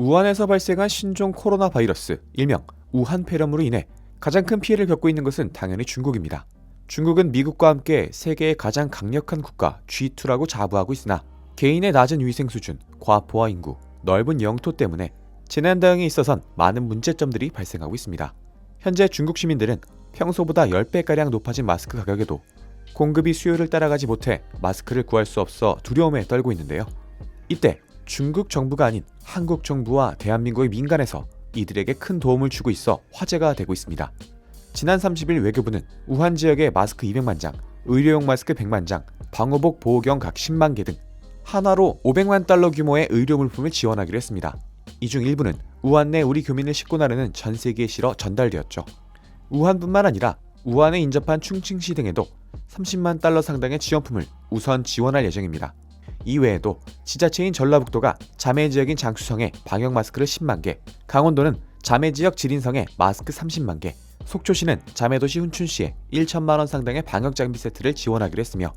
우한에서 발생한 신종 코로나 바이러스, 일명 우한 폐렴으로 인해 가장 큰 피해를 겪고 있는 것은 당연히 중국입니다. 중국은 미국과 함께 세계의 가장 강력한 국가 G2라고 자부하고 있으나 개인의 낮은 위생 수준, 과포화 인구, 넓은 영토 때문에 재난 대응에 있어선 많은 문제점들이 발생하고 있습니다. 현재 중국 시민들은 평소보다 10배가량 높아진 마스크 가격에도 공급이 수요를 따라가지 못해 마스크를 구할 수 없어 두려움에 떨고 있는데요. 이때 중국 정부가 아닌 한국 정부와 대한민국의 민간에서 이들에게 큰 도움을 주고 있어 화제가 되고 있습니다. 지난 30일 외교부는 우한 지역에 마스크 200만 장, 의료용 마스크 100만 장, 방호복 보호경 각 10만 개 등 하나로 500만 달러 규모의 의료 물품을 지원하기로 했습니다. 이 중 일부는 우한 내 우리 교민을 싣고 나르는 전 세계에 실어 전달되었죠. 우한뿐만 아니라 우한에 인접한 충칭시 등에도 30만 달러 상당의 지원품을 우선 지원할 예정입니다. 이외에도 지자체인 전라북도가 자매 지역인 장수성에 방역 마스크를 10만 개, 강원도는 자매 지역 지린성에 마스크 30만 개, 속초시는 자매도시 훈춘시에 1천만 원 상당의 방역 장비 세트를 지원하기로 했으며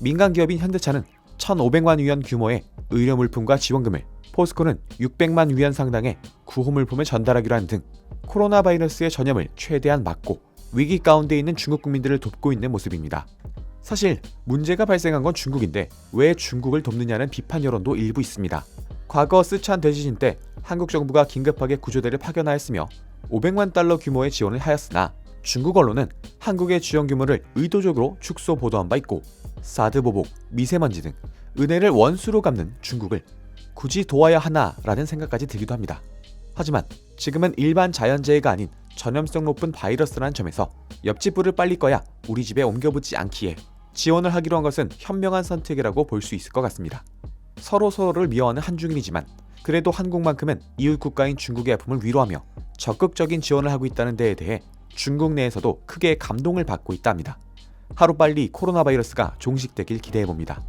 민간 기업인 현대차는 1,500만 위안 규모의 의료 물품과 지원금을, 포스코는 600만 위안 상당의 구호 물품을 전달하기로 한 등 코로나 바이러스의 전염을 최대한 막고 위기 가운데 있는 중국 국민들을 돕고 있는 모습입니다. 사실 문제가 발생한 건 중국인데 왜 중국을 돕느냐는 비판 여론도 일부 있습니다. 과거 스촨 대지진 때 한국 정부가 긴급하게 구조대를 파견하였으며 500만 달러 규모의 지원을 하였으나 중국 언론은 한국의 지원 규모를 의도적으로 축소 보도한 바 있고 사드 보복, 미세먼지 등 은혜를 원수로 갚는 중국을 굳이 도와야 하나라는 생각까지 들기도 합니다. 하지만 지금은 일반 자연재해가 아닌 전염성 높은 바이러스라는 점에서 옆집 불을 빨리 꺼야 우리 집에 옮겨붙지 않기에 지원을 하기로 한 것은 현명한 선택이라고 볼 수 있을 것 같습니다. 서로 서로를 미워하는 한중인이지만 그래도 한국만큼은 이웃 국가인 중국의 아픔을 위로하며 적극적인 지원을 하고 있다는 데에 대해 중국 내에서도 크게 감동을 받고 있답니다. 하루빨리 코로나 바이러스가 종식되길 기대해 봅니다.